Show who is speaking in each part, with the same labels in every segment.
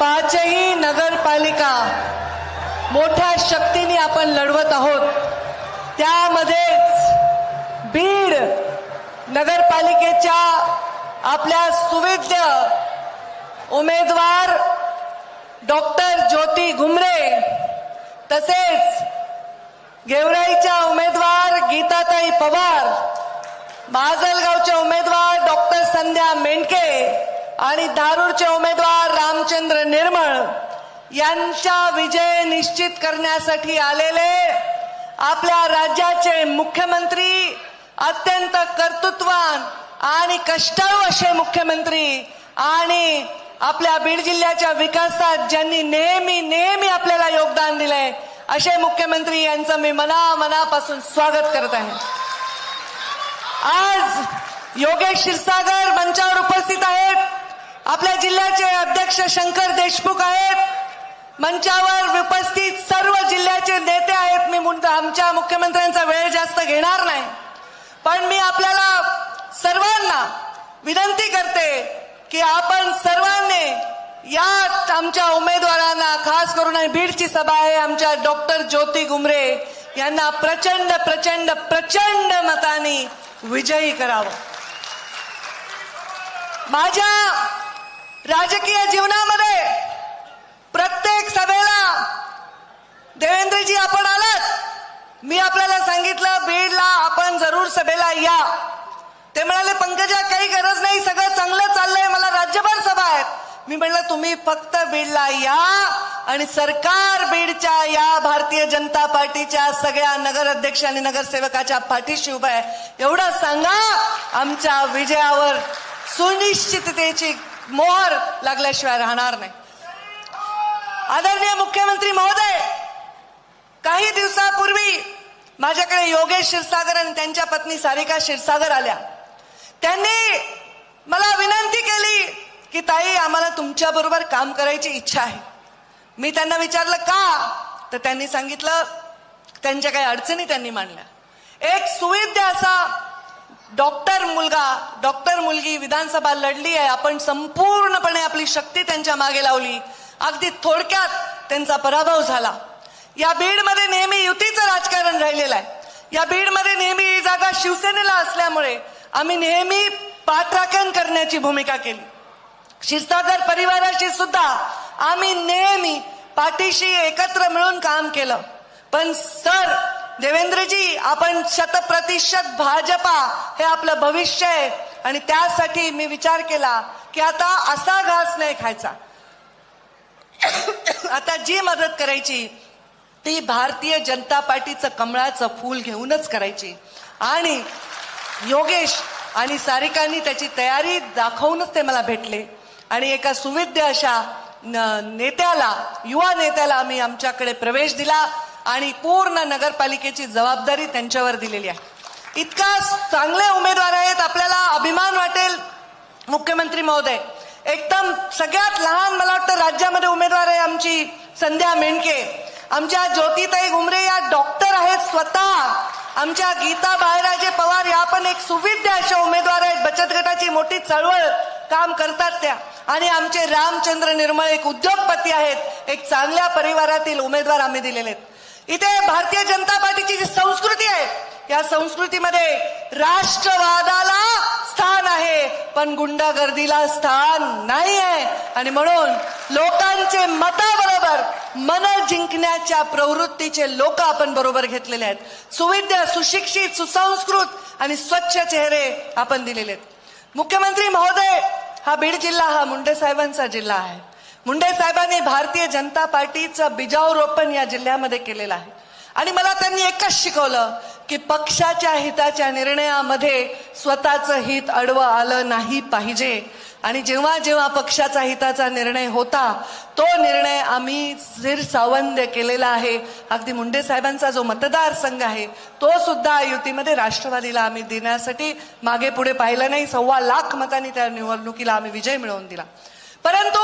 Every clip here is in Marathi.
Speaker 1: पाचही नगरपालिका मोठ्या शक्तीने आपण लढवत आहोत. त्यामध्येच बीड नगरपालिकेच्या आपल्या सुविध्य उमेदवार डॉक्टर ज्योती घुमरे तसेच गेवराईच्या उमेदवार गीताताई पवार माजलगावच्या उमेदवार डॉक्टर संध्या मेंढके आणि धारूरचे उमेदवार रामचंद्र निर्मळ यांचा विजय निश्चित करण्यासाठी आलेले आपल्या राज्याचे मुख्यमंत्री अत्यंत कर्तृत्वान आणि कष्टाळू असे मुख्यमंत्री आणि आपल्या बीड जिल्ह्याच्या विकासात ज्यांनी नेहमी नेहमी आपल्याला योगदान दिलंय असे मुख्यमंत्री यांचं मी मना मनापासून स्वागत करत आहे. आज योगेश क्षीरसागर मंचावर उपस्थित आहेत. आपल्या जिल्ह्याचे अध्यक्ष शंकर देशमुख आहेत. मंचावर उपस्थित सर्व जिल्ह्याचे नेते आहेत. मी आमच्या मुख्यमंत्र्यांचा वेळ जास्त घेणार नाही. पण मी आपल्याला सर्वांना विनंती करते की आपण सर्वांनी या आमच्या उमेदवारांना खास करून बीडची सभा आहे आमच्या डॉक्टर ज्योती गुमरे यांना प्रचंड प्रचंड प्रचंड मताने विजयी करावं. माझ्या राजकीय जीवनामध्ये प्रत्येक सभेला देवेंद्रजी आपण आलात. मी आपल्याला सांगितलं बीडला आपण जरूर सभेला या. ते म्हणाले पंकजा काही गरज नाही सगळं चांगलं चाललंय मला राज्यभर सभा आहेत. मी म्हणलं तुम्ही फक्त बीडला या आणि सरकार बीडच्या या भारतीय जनता पार्टीच्या सगळ्या नगर अध्यक्ष आणि नगरसेवकाच्या पाठीशी उभा आहे. एवढं सांगा आमच्या विजयावर सुनिश्चिततेची मोहर लागल्याशिवाय राहणार नाही. आदरणीय मुख्यमंत्री महोदय काही दिवसापूर्वी माझ्याकडे योगेश क्षीरसागर आणि त्यांच्या पत्नी सारिका क्षीरसागर आल्या. त्यांनी मला विनंती केली की ताई आम्हाला तुमच्या बरोबर काम करायची इच्छा आहे. मी त्यांना विचारलं का? तर त्यांनी सांगितलं त्यांच्या काही अडचणी त्यांनी मांडल्या. एक सुविद्य असा डॉक्टर मुलगा डॉक्टर मुलगी विधानसभा लढली आहे. आपण संपूर्णपणे आपली शक्ती त्यांच्या मागे लावली. अगदी थोडक्यात त्यांचा पराभव झाला. या बीडमध्ये नेहमी युतीचं राजकारण राहिलेलं आहे. या बीडमध्ये नेहमी ही जागा शिवसेनेला असल्यामुळे आम्ही नेहमी पाठराखण करण्याची भूमिका केली. क्षीरसागर परिवाराशी सुद्धा आम्ही नेहमी पाठीशी एकत्र मिळून काम केलं. पण सर देवेंद्रजी आपण शतप्रतिशत भाजपा हे आपलं भविष्य आहे. आणि त्यासाठी मी विचार केला की आता असा घास नाही खायचा. आता जी मदत करायची ती भारतीय जनता पार्टीचं कमळाचं फूल घेऊनच करायची. आणि योगेश आणि सारिकांनी त्याची तयारी दाखवूनच ते मला भेटले. आणि एका सुविद्य अशा न- नेत्याला युवा नेत्याला आम्ही आमच्याकडे प्रवेश दिला. आणि पूर्ण नगरपालिकेची जबाबदारी त्यांच्यावर दिलेली आहे. इतका चांगले उमेदवार आहेत आपल्याला अभिमान वाटेल मुख्यमंत्री महोदय. एकदम सगळ्यात लहान मला वाटतं राज्यामध्ये उमेदवार आहे आमची संध्या मेंढके. आमच्या ज्योतिताई घुमरे या डॉक्टर आहेत स्वतः. आमच्या गीता बाळराजे पवार या पण एक सुविद्य अशा उमेदवार आहेत. बचत गटाची मोठी चळवळ काम करतात त्या. आणि आमचे रामचंद्र निर्मळ एक उद्योगपती आहेत. एक चांगल्या परिवारातील उमेदवार आम्ही दिलेले आहेत. इथे भारतीय जनता पार्टीची जी संस्कृती आहे या संस्कृतीमध्ये राष्ट्रवादाला स्थान आहे. पण गुंडागर्दीला स्थान नाही आहे आणि म्हणून लोकांचे मताबरोबर मन जिंकण्याच्या प्रवृत्तीचे लोक आपण बरोबर घेतलेले आहेत. सुविद्य सुशिक्षित सुसंस्कृत आणि स्वच्छ चेहरे आपण दिलेले आहेत. मुख्यमंत्री महोदय हा बीड जिल्हा हा मुंडे साहेबांचा जिल्हा आहे. मुंडे साहेबांनी भारतीय जनता पार्टीचं बिजावरोपण या जिल्ह्यामध्ये केलेलं आहे. आणि मला त्यांनी एकच शिकवलं की पक्षाच्या हिताच्या निर्णयामध्ये स्वतःचं हित अडवं आलं नाही पाहिजे. आणि जेव्हा जेव्हा पक्षाचा हिताचा निर्णय होता तो निर्णय आम्ही सिर सावंद्य केलेला आहे. अगदी मुंडे साहेबांचा जो मतदारसंघ आहे तो सुद्धा युतीमध्ये राष्ट्रवादीला आम्ही देण्यासाठी मागे पुढे पाहिलं नाही. सव्वा लाख मतांनी त्या निवडणुकीला आम्ही विजय मिळवून दिला. परंतु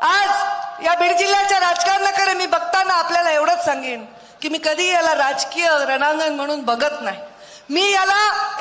Speaker 1: आज या बीड जिल्ह्याच्या राजकारणाकडे मी बघताना आपल्याला एवढंच सांगेन की मी कधी याला राजकीय रणांगण म्हणून बघत नाही. मी याला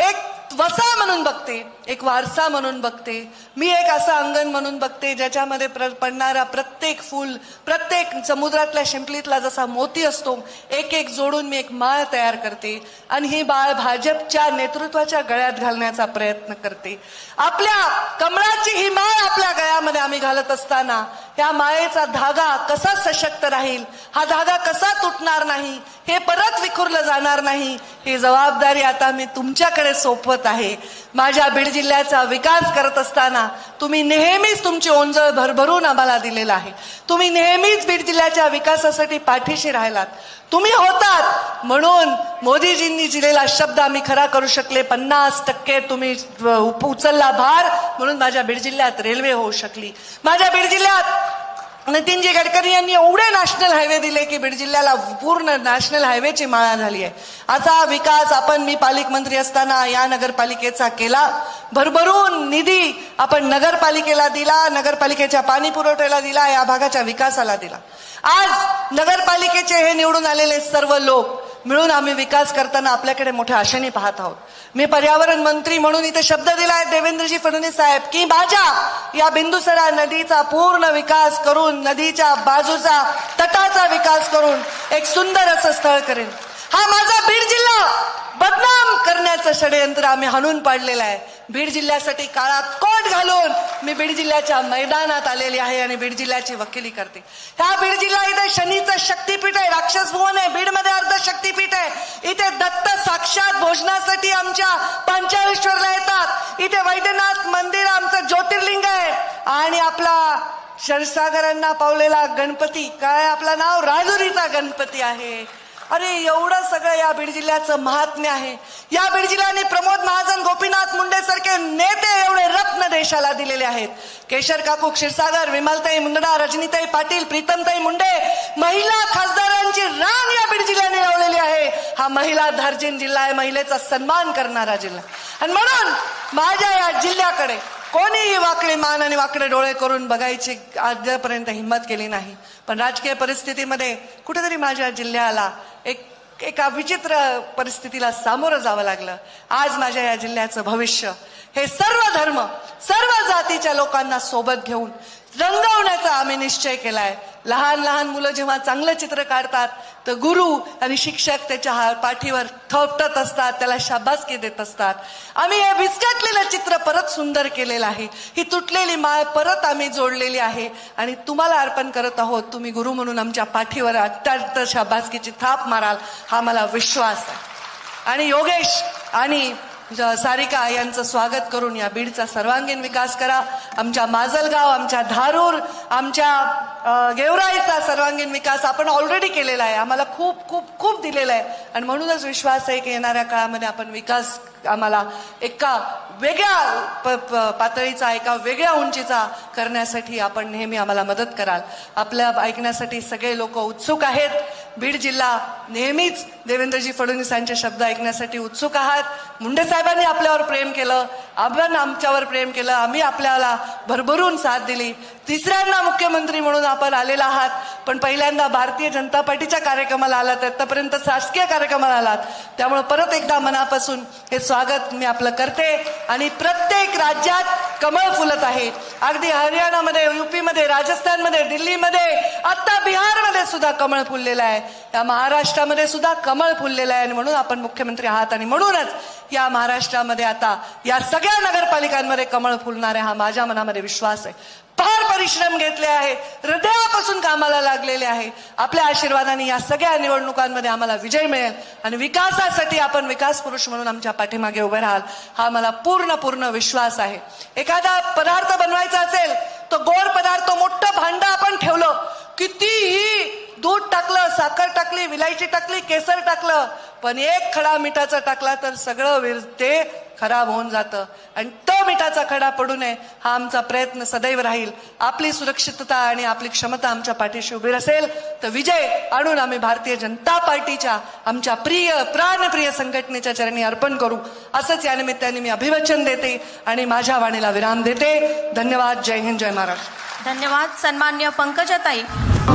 Speaker 1: एक वसा म्हणून बघते. एक वारसा म्हणून बघते. मी एक असं अंगण म्हणून बघते ज्याच्यामध्ये प्र पडणारा प्रत्येक फूल प्रत्येक समुद्रातल्या शिंपलीतला जसा मोती असतो एक एक जोडून मी एक माळ तयार करते आणि ही बाळ भाजपच्या नेतृत्वाच्या गळ्यात घालण्याचा प्रयत्न करते. आपल्या कमळाची ही माळ आपल्या गळ्यामध्ये आम्ही घालत असताना या माळेचा धागा कसा सशक्त राहील हा धागा कसा तुटणार नाही हे परत विखुरलं जाणार नाही ही जबाबदारी आता मी तुमच्याकडे सोपवत आहे. माझ्या बीड जिल्ह्याचा विकास करत असताना तुम्ही नेहमीच तुमची ओंजळ भरभरून आम्हाला दिलेला आहे. तुम्ही नेहमीच बीड जिल्ह्याच्या विकासासाठी पाठीशी राहिलात. तुम्ही होतात. म्हणून मोदीजींनी दिलेला शब्द आम्ही खरा करू शकले. पन्नास टक्के तुम्ही उचलला भार. म्हणून माझ्या बीड जिल्ह्यात रेल्वे होऊ शकली. माझ्या बीड जिल्ह्यात नितीनजी गडकरी यांनी एवढे नॅशनल हायवे दिले की बीड जिल्ह्याला पूर्ण नॅशनल हायवेची माळा झाली आहे. असा विकास आपण मी पालकमंत्री असताना या नगरपालिकेचा केला. भरभरून निधी आपण नगरपालिकेला दिला नगरपालिकेच्या पाणी पुरवठ्याला दिला या भागाच्या विकासाला दिला. आज नगरपालिकेचे हे निवडून आलेले सर्व लोक मिळून आम्ही विकास करताना आपल्याकडे मोठ्या आशेने पाहत आहोत. मी पर्यावरण मंत्री म्हणून इथे शब्द दिलाय देवेंद्रजी फडणवीस साहेब की माझ्या या बिंदुसरा नदीचा पूर्ण विकास करून नदीच्या बाजूचा तटाचा विकास करून एक सुंदर असं स्थळ करेन. हा माझा बीड जिल्हा बदनाम करण्याचं षडयंत्र आम्ही हाणून पाडलेलं आहे. बीड जिल्ह्यासाठी काळात कोट घालून मी बीड जिल्ह्याच्या मैदानात आलेली आहे आणि बीड जिल्ह्याची वकिली करते. ह्या बीड जिल्हा इथे शनीचं शक्तीपीठ आहे राक्षस भुवन आहे. बीडमध्ये अर्ध शक्तीपीठ आहे. इथे दत्त साक्षात भोजनासाठी आमच्या पंचाळेश्वरला येतात. इथे वैद्यनाथ मंदिर आमचं ज्योतिर्लिंग आहे. आणि आपला शरसागरांना पावलेला गणपती काय आपलं नाव? राजुरीचा गणपती आहे. अरे एवढं सगळं या बीड जिल्ह्याचं महात्म्य आहे. या बीड जिल्ह्याने प्रमोद महाजन गोपीनाथ मुंडे सारखे नेते एवढे रत्न देशाला दिलेले आहेत. केशर काकू क्षीरसागर विमलताई मुंडा रजनीताई पाटील प्रीतमताई मुंडे महिला खासदारांची रांग या बीड जिल्ह्याने लावलेली आहे. हा महिला धार्जिन जिल्हा आहे महिलेचा सन्मान करणारा जिल्हा. आणि म्हणून माझ्या या जिल्ह्याकडे कोणीही वाकडे मान आणि वाकडे डोळे करून बघायची आजपर्यंत हिंमत केली नाही. पण राजकीय परिस्थितीमध्ये कुठेतरी माझ्या जिल्ह्याला एका विचित्र परिस्थितीला सामोरं जावं लागलं. आज माझ्या या जिल्ह्याचं भविष्य हे सर्व धर्म सर्व जातीच्या लोकांना सोबत घेऊन रंगवण्याचा आम्ही निश्चय केलाय. लहान लहान मुलं जेव्हा चांगलं चित्र काढतात तर गुरु आणि शिक्षक त्याच्या हा- पाठीवर थोपटत असतात त्याला शाबासकी देत असतात. आम्ही हे विस्कटलेलं चित्र परत सुंदर केलेलं आहे. ही तुटलेली माळ परत आम्ही जोडलेली आहे. आणि तुम्हाला अर्पण करत आहोत तुम्ही गुरु म्हणून आमच्या पाठीवर अत्यंत शाबासकीची थाप माराल हा मला विश्वास आहे. आणि योगेश आणि सारिका यांचं स्वागत करून या बीडचा सर्वांगीण विकास करा. आमच्या माजलगाव आमच्या धारूर आमच्या गेवराईचा सर्वांगीण विकास आपण ऑलरेडी केलेला आहे. आम्हाला खूप खूप खूप दिलेला आहे. आणि म्हणूनच विश्वास आहे की येणाऱ्या काळामध्ये आपण विकास आम्हाला एका वेगळ्या प- पातळीचा एका वेगळ्या उंचीचा करण्यासाठी आपण नेहमी आम्हाला मदत कराल. आपल्या ऐकण्यासाठी सगळे लोक उत्सुक आहेत. बीड जिल्हा नेहमीच देवेंद्रजी फडणवीसांचे शब्द ऐकण्यासाठी उत्सुक आहात. मुंडे साहेबांनी आपल्यावर प्रेम केलं. आपण आमच्यावर प्रेम केलं. आम्ही आपल्याला भरभरून साथ दिली. तिसऱ्यांदा मुख्यमंत्री म्हणून आपण आलेला आहात. पण पहिल्यांदा भारतीय जनता पार्टीच्या कार्यक्रमाला आलात आतापर्यंत शासकीय कार्यक्रमाला आलात. त्यामुळे परत एकदा मनापासून हे स्वागत मी आपलं करते. आणि प्रत्येक राज्यात कमळ फुलत आहे. अगदी हरियाणामध्ये युपीमध्ये राजस्थानमध्ये दिल्लीमध्ये आता बिहारमध्ये सुद्धा कमळ फुललेलं आहे. या महाराष्ट्रामध्ये सुद्धा कमळ फुललेलं आहे आणि म्हणून आपण मुख्यमंत्री आहात. आणि म्हणूनच या महाराष्ट्रामध्ये आता या सगळ्या नगरपालिकांमध्ये कमळ फुलणार आहे हा माझ्या मनामध्ये विश्वास आहे. फार परिश्रम घेतले आहे. हृदयापासून कामाला लागलेले आहे. आपल्या आशीर्वादाने या सगळ्या निवडणुकांमध्ये आम्हाला विजय मिळेल आणि विकासासाठी आपण विकास पुरुष म्हणून आमच्या पाठीमागे उभे राहाल हा मला पूर्ण पूर्ण विश्वास आहे. एखादा पदार्थ बनवायचा असेल तो गोड पदार्थ मोठं भांड आपण ठेवलं कितीही दूध टाकलं साखर टाकली विलायची टाकली केसर टाकलं पण एक खडा मिठाचा टाकला तर सगळं विर- ते खराब होऊन जातं. आणि तो मिठाचा खडा पडू नये हा आमचा प्रयत्न सदैव राहील. आपली सुरक्षितता आणि आपली क्षमता आमच्या पाठीशी उभी असेल तर विजय आणून आम्ही भारतीय जनता पार्टीच्या आमच्या प्रिय प्राणप्रिय संघटनेच्या चरणी अर्पण करू. असंच या निमित्ताने मी अभिवचन देते आणि माझ्या वाणीला विराम देते. धन्यवाद. जय हिंद जय महाराष्ट्र.
Speaker 2: धन्यवाद. सन्मान्य पंकजाताई.